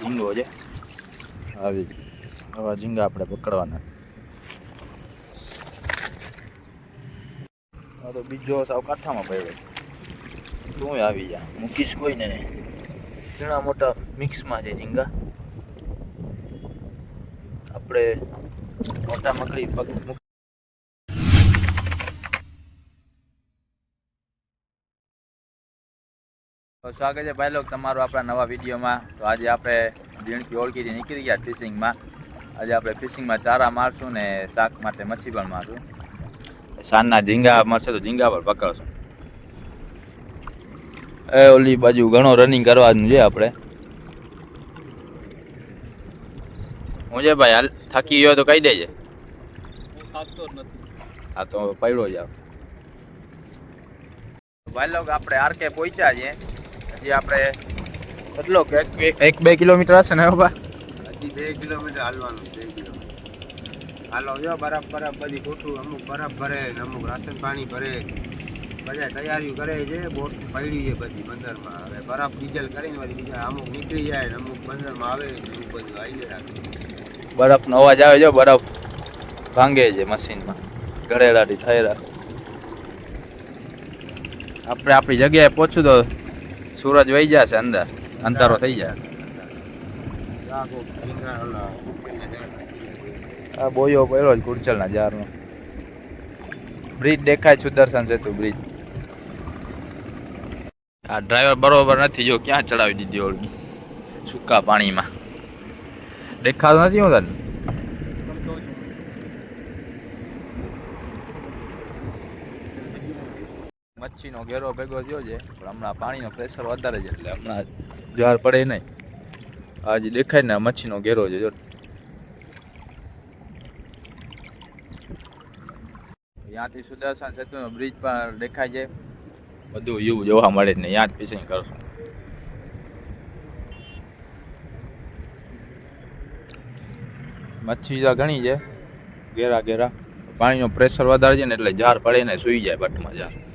ઝીંગો છે. આવી આવા ઝીંગા આપણે પકડવાના. આ તો બીજો સાવ કાંઠામાં પડ્યો. તું આવી જા. મૂકીશ કોઈને નહીં ઘણા મોટા મિક્સમાં છે ઝીંગા. આપણે મોટા મકડી પગ તો સ્વાગત છે ભાઈ લોક તમારું આપણા નવા વિડીયોમાં. તો આજે આપણે દીણકી ઓળખીથી નીકળી ગયા ફિશિંગમાં. આજે આપણે ફિશિંગમાં ચારા મારશું ને શાક માટે મચ્છી પણ મારશું. સાંજના ઝીંગા મળશે તો ઝીંગા પર પકડશું. એ ઓલી બાજુ ઘણો રનિંગ કરવાનું છે આપણે. હું છે ભાઈ, હાલ થાકી ગયો તો કહી દેજે. હા, તો પડ્યો જાવ ભાઈ લોક આપણે આરકે પહોંચ્યા છીએ. હજી આપણે કેટલો કે એક- બે કિલોમીટર હશે ને બાબા હજી બે કિલોમીટર હાલવાનું બે કિલોમીટર. હાલો જો બરફ બરફ બધી ખોટું અમુક બરફ ભરે અમુક રાશન પાણી ભરે. બધા તૈયારીઓ કરે છે બોટ પડી છે બધી બંદરમાં. હવે બરફ ડીઝલ કરીને વળી બીજા અમુક નીકળી જાય ને અમુક બંદરમાં આવે એવું બધું આવી રાખે. બરફનો અવાજ આવે જો બરફ ભાંગે છે મશીનમાં. ઘરેલાથી થયેલા આપણે આપણી જગ્યાએ પહોંચ્યું તો સૂરજ વહી જશે અંદર અંધારો થઈ જાય. આ બોયો પહેલો જ ગુરચલના ઝાડનો બ્રિજ દેખાય સુદર્શન સેતુ બ્રિજ. આ ડ્રાઈવર બરોબર નથી જો ક્યાં ચડાવી દીધી ઓળગી સૂકા પાણીમાં. દેખાતો નથી હું તને? મચ્છીનો ઘેરો ભેગો થયો છે, પણ હમણાં પાણીનો પ્રેશર વધારે છે, એટલે હમણાં ઝાડ પડે નહીં. આજે દેખાય ને મચ્છીનો ઘેરો છે, જો. ત્યાંથી સુદર્શન સેતુનો બ્રિજ પણ દેખાય છે. બધું એવું જોવા મળે ને ત્યાં જ ફિશિંગ કરશું. મચ્છી તો ઘણી છે, ઘેરા ઘેરા. પાણીનો પ્રેશર વધારે છે ને, એટલે ઝાર પડે ને, સૂઈ જાય બટમાં ઝાર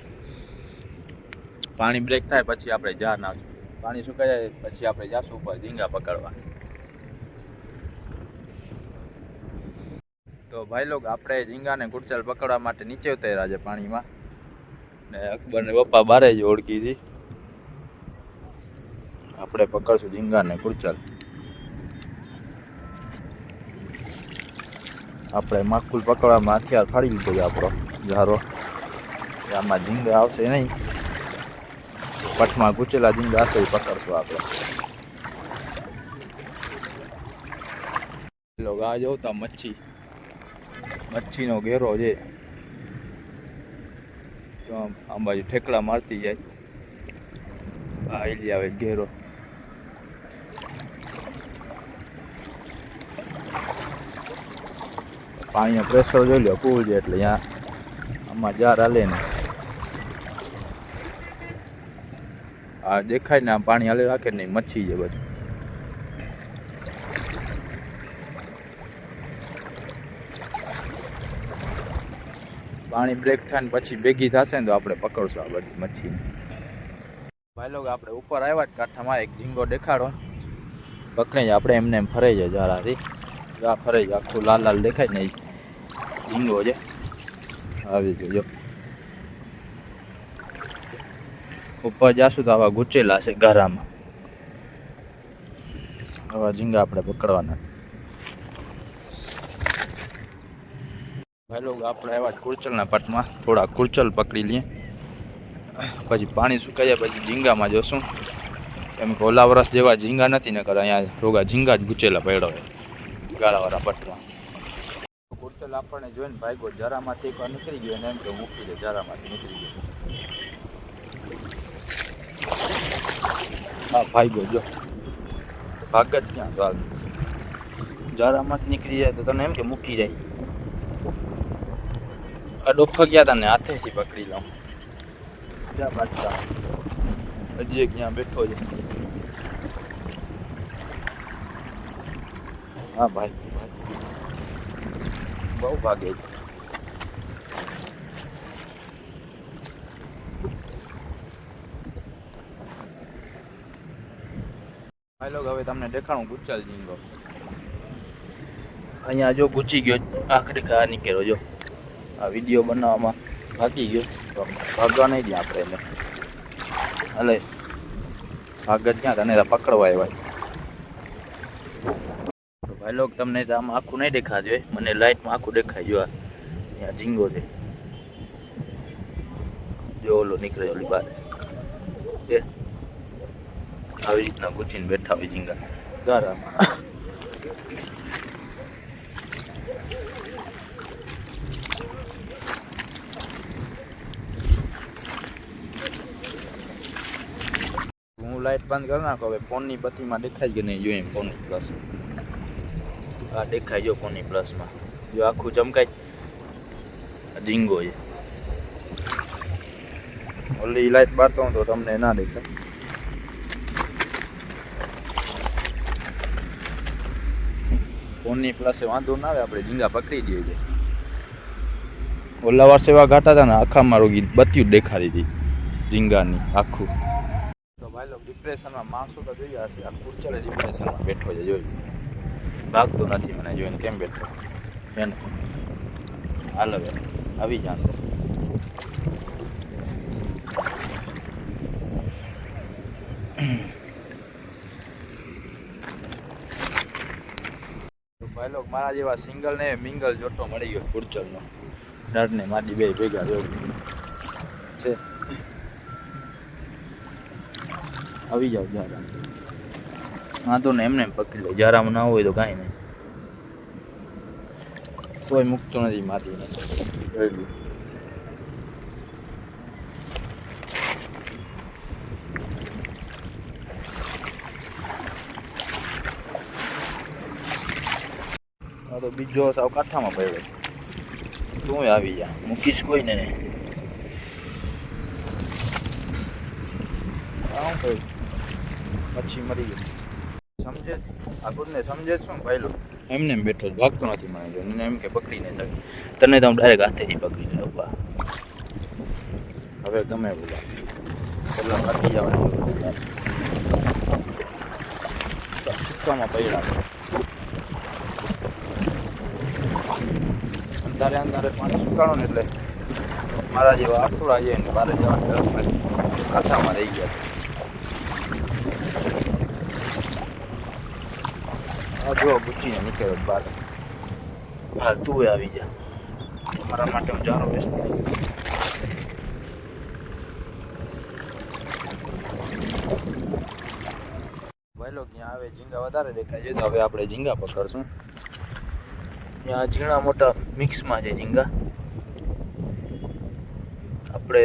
પાણી બ્રેક થાય પછી આપણે જા નાખશું. પાણી સુકાઈ જાય પછી આપણે જાશું ઉપર ઝીંગા પકડવા. તો ભાઈ લોક આપણે ઝીંગાને ગુડચાલ પકડવા માટે નીચે ઉતર્યા છે પાણીમાં. ને અકબર ને પપ્પા બારે જ ઓળખી હતી. આપણે પકડશું ઝીંગાને ગુડચાલ. આપણે માકુલ પકડવામાં હથિયાર ફાડી લીધો છે આપણો ઝારો. આમાં ઝીંગા આવશે નહીં. પટમાં ગુચેલા ઝીંગા હશે એ પકડશું આપણે. આ જોતા મચ્છી. મચ્છીનો ઘેરો છે. આમ ઠેકડા મારતી જાય. આ આવે ઘેરો. પાણીનો પ્રેશર જોઈ લો કુલ છે એટલે અહીંયા આમાં જાર હાલે ને. આ દેખાય ને આમ પાણી હાલે રાખે ને મચ્છી છે બધું. પાણી બ્રેક થાય ને પછી ભેગી થશે ને તો આપણે પકડશું આ બધી મચ્છીને. ભાઈ લોકો, આપણે ઉપર આવ્યા જ કાંઠામાં, એક ઝીંગો દેખાડો. પકડી જ આપણે એમને એમ ફરાઈ જાય જરાથી આ ફરાઈ જાય, આખું લાલ લાલ દેખાય ને ઝીંગો છે. આવી ગયો જો ઉપર જાશું તો આવા ગુચેલા છે ગારામાં. આવા ઝીંગા આપણે પકડવાના. ભાઈ લોકો, આપણે આવ્યા કુરચલના પટમાં થોડા કુરચલ પકડી લઈએ. પછી પાણી સુકાઈ જાય પછી ઝીંગામાં જોશું. એમ કે ઓલા વરસ જેવા ઝીંગા નથી ને કરે અહીંયા રોગા ઝીંગા જ ગુચેલા પડ્યો હોય, ગાળાવાળા પટમાં. કુરચલ આપણને જોઈને ભાગ્યો, જરામાંથી એકવાર નીકળી ગયો ને એમ કે મૂકી દે, જરામાંથી નીકળી ગયો. હા ભાગ્યો જો. ભાગ જ ક્યાં ચાલ જરામાંથી નીકળી જાય તો તને એમ કે મૂકી જાય. આ ડોખો ગયા હતા ને હાથેથી પકડી લઉં. ક્યાં બાજતા હજી એક ક્યાં બેઠો છે? હા ભાઈ ભાઈ. બહુ ભાગે છે. લોકો હવે તમને દેખાડું ગુચ્ચલ ઝીંગો. અહીંયા જો ગુચી ગયો, આખરી ખા નીકળ્યો, જો. આ વીડિયો બનાવવામાં ભાગી ગયો. ભાગવા નહીં દે આપણે એટલે એટલે ભાગ જ ક્યાં તને પકડવા આવ્યા. તો ભાઈ લોક તમને આમ આખું નહીં દેખાતું હોય. મને લાઇટમાં આખું દેખાય જો આ. ઝીંગો છે. જો ઓલો નીકળે ઓલી બાર. છે આવી રીતના ગુચીને બેઠા હોય ઝીંગા. ગારામાં. હું લાઈટ બંધ કરી નાખો, હવે ફોનની બત્તીમાં દેખાય કે નહીં, જો એમ ફોન પ્લસ આ દેખાય જો ફોનની પ્લસમાં જો આખું ચમકાય. ઝીંગો છે. ઓલી લાઈટ બારતો તો તમને ના દેખાય. ફોનની પ્લસે વાંધો ના આવે આપણે ઝીંગા પકડી દઈએ છીએ ઓલા વર્ષે એવા ઘાટા હતા ને આખા મારું ગીત બત્યું જ દેખાડી હતી ઝીંગાની આખું. તો ભાઈ લોકો ડિપ્રેશનમાં માણસો તો જોયા હશે આ કુર્ચલે ડિપ્રેશનમાં બેઠો છે જોઈ ભાગતો નથી મને જોઈને કેમ બેઠો? એને હાલ હવે આવી જાણ ભાઈ મારા જેવા સિંગલ ને મિંગલ જોટો મળી ગયો કુર્ચલનો નર ને મારી બે ભેગા જો છે. આવી જાવ જારા વાંધો ને એમને એમ પકડી લે જારામ ના હોય તો કાંઈ નહીં. કોઈ મૂકતો નથી માદીને તો બીજો સાવ કાંઠામાં પડ્યો. તું આવી જા. મૂકીશ કોઈને નહીં આવું કઈ પછી મરી ગયો. સમજે? આગળને સમજે જ શું? ભાઈ લો એમને એમ બેઠો જ ભાગતો નથી મને જો. એને એમ કે પકડી નહીં શકે તને તો હું ડાયરેક્ટ હાથેથી પકડીને લઉં બા હવે ગમે બોલા પેલા કાઢી જવાનું. સુકામાં પડ્યા. અંધારે અંધારે પાણી સુકાણો ને એટલે મારા જેવા આસુડા છે ને બારે જવા કાંઠામાં રહી ગયા. આ જો બુચીને નીકળ્યો બાર. હાલ તું આવી જા. મારા માટે હું ચારો બેસ્ટ ભાઈ લોકો ત્યાં આવે? ઝીંગા વધારે દેખાય છે, તો હવે આપણે ઝીંગા પકડશું. ત્યાં ઝીણા મોટા મિક્સમાં છે ઝીંગા. આપણે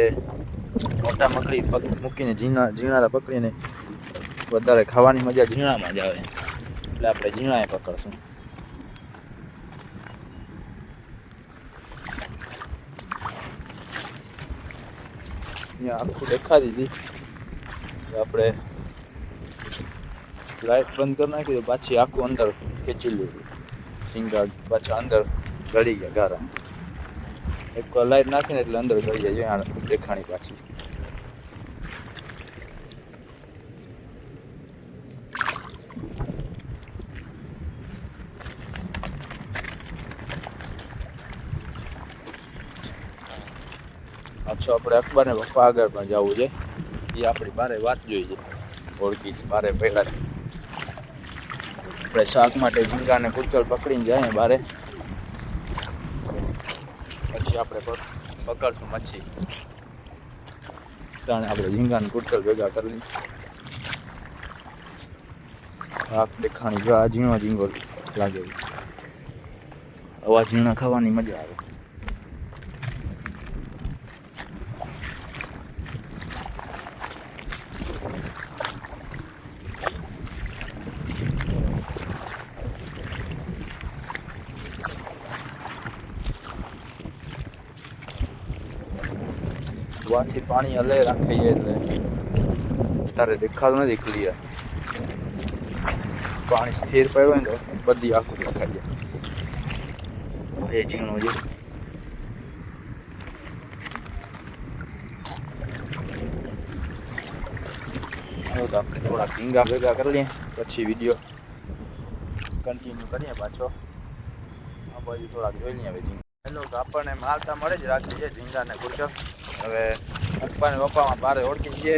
મોટા મકડી મૂકીને ઝીણા ઝીણા પકડીને વધારે ખાવાની મજા ઝીણામાં જ આવે. એટલે આપણે ઝીણાએ પકડશું. અહીંયા આખું દેખાતી હતી આપણે લાઈટ બંધ કરી નાખી પાછી આખું અંદર ખેંચી લીધું ઝીંગા પાછા અંદર ગળી ગયા ગારા. એક લાઈટ નાખીને એટલે અંદર ગળી જાય અહીંયા દેખાણી પાછી. પાછો આપણે અખબાર ને પપ્પા આગળ પણ જવું છે. એ આપણી બારે વાત જોઈએ ઓળખી બારે પહેલા આપણે શાક માટે ઝીંગા ને કુચલ પકડીને જાય બારે. પછી આપણે પક- પકડશું મચ્છી. તાણે આપણે ઝીંગા ને કુચલ ભેગા કરી લઈએ શાક દેખાણી જો આ ઝીણો ઝીંગો લાગે. અવાજ ઝીણા ખાવાની મજા આવે. વાથી પાણી હલે રાખીએ એટલે તારે દેખાતું નથી ક્લિયર પાણી સ્થિર પડ્યું હોય ને તો બધી આખું દેખાય જાય એ ઝીણું છે હવે તો આપણે થોડા ઝીંગા ભેગા કરી લઈએ પછી વીડિયો કન્ટિન્યુ કરીએ પાછો આ બાજુ થોડાક જોઈ લઈએ હવે ઝીંગા હેલો તો આપણને માલતા મળે જ રાખી છે ઝીંગા ને ગુચર હવે પપ્પાને પપ્પામાં બારે ઓળખી જઈએ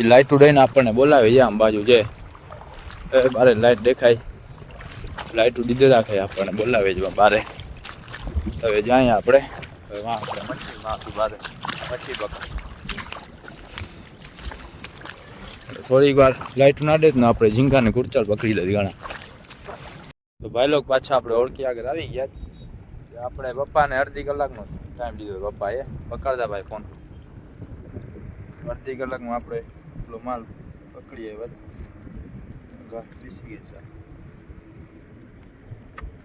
એ લાઇટ ઉડાઈને આપણને બોલાવે છે આમ બાજુ છે એ બારે લાઇટ દેખાય. લાઇટ દીધે રાખે આપણને બોલાવે છે બારે. હવે જાય આપણે. હવે વાં આપણે મચ્છી માંથી બારે. મચ્છી પકડ. થોડીક વાર લાઇટ ના દે ને આપણે ઝીંગાને કુરચાલ પકડી લે ઘણા. તો ભાઈ લોકો પાછા આપણે ઓળખી આગળ આવી ગયા. આપણે પપ્પાને અડધી કલાકનો ટાઈમ દીધો પપ્પાએ પકડતા ભાઈ ફોન અડધી કલાકમાં આપણે પેલો માલ પકડીએ વાત ઘાસ પીસી ગઈ છે.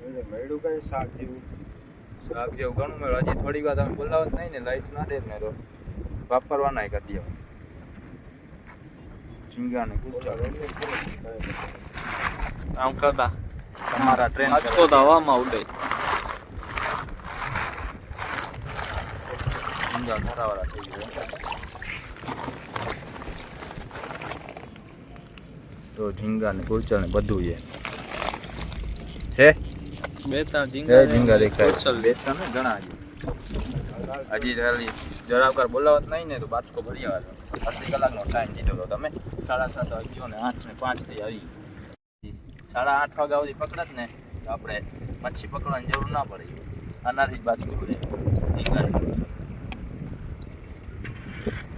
એટલે મળ્યું કઈ શાક જેવું? શાક જેવું ઘણું મળ્યું. હજી થોડી વાર તમે બોલાવો જ નહીં ને લાઈટ ના દે ને તો વાપરવાના કરી દે ઝીંગાને આમ કરતા. તમારા ટ્રેન આખો તો હવામાં ઉડે. ઝીંગા ધરાવાળા થઈ ગયા તો ઝીંગા ને કુરચા ને બધું એ છે બે ત્રણ ઝીંગા ઝીંગા દેખાય. ચલ બે ત્રણ ને ઘણા હજી હજી ખાલી જરાવકાર બોલાવત નહીં ને તો બાચકો ભરી આવે. અડધી કલાકનો ટાઈમ દીધો તો તમે. સાડા સાત વાગ્યો ને આઠ ને પાંચથી આવી. સાડા આઠ વાગ્યા સુધી પકડત ને તો આપણે મચ્છી પકડવાની જરૂર ના પડે. આનાથી જ બાચકો ભરે.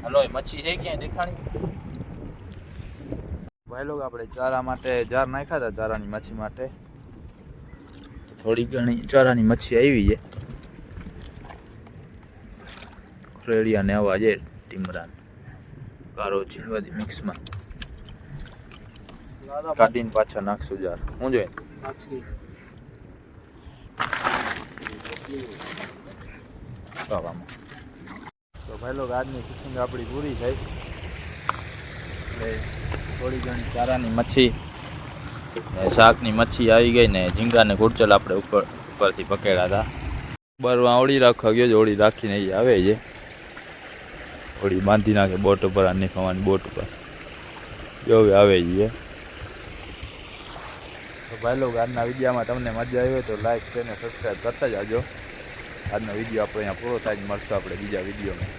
હલો એ મચ્છી છે ક્યાંય દેખાણી? ભાઈ લોકો આપણે ચારા માટે જાર નાખ્યા હતા ચારાની મચ્છી માટે. થોડી ઘણી ચારાની મચ્છી આવી છે. રેડિયા ને આવા છે ટીમરાન. કારો ઝીણવાદી મિક્સમાં. કાઢીને પાછા નાખશું જાર. હું જોઈએ? ખાવામાં તો ભાઈ લોકો આજની ફિશિંગ આપણી પૂરી થઈ. એટલે થોડી ઘણી ચારાની મચ્છી ને શાકની મચ્છી આવી ગઈ ને ઝીંગાને ગુડચલ આપણે ઉપર, ઉપરથી પકડ્યા હતા. બરવા ઓળી રાખવા ગયો ઓળી રાખીને એ આવે છે. ઓળી બાંધી નાખે બોટ ઉપર આની ખવાની બોટ ઉપર. જો આવે છે તો ભાઈ લોકો આજના વિડીયામાં તમને મજા આવી હોય તો લાઈક કરીને સબસ્ક્રાઈબ કરતા આજો આજનો વીડિયો આપણે અહીંયા પૂરો થાય જ મળશે આપણે બીજા વિડીયોમાં.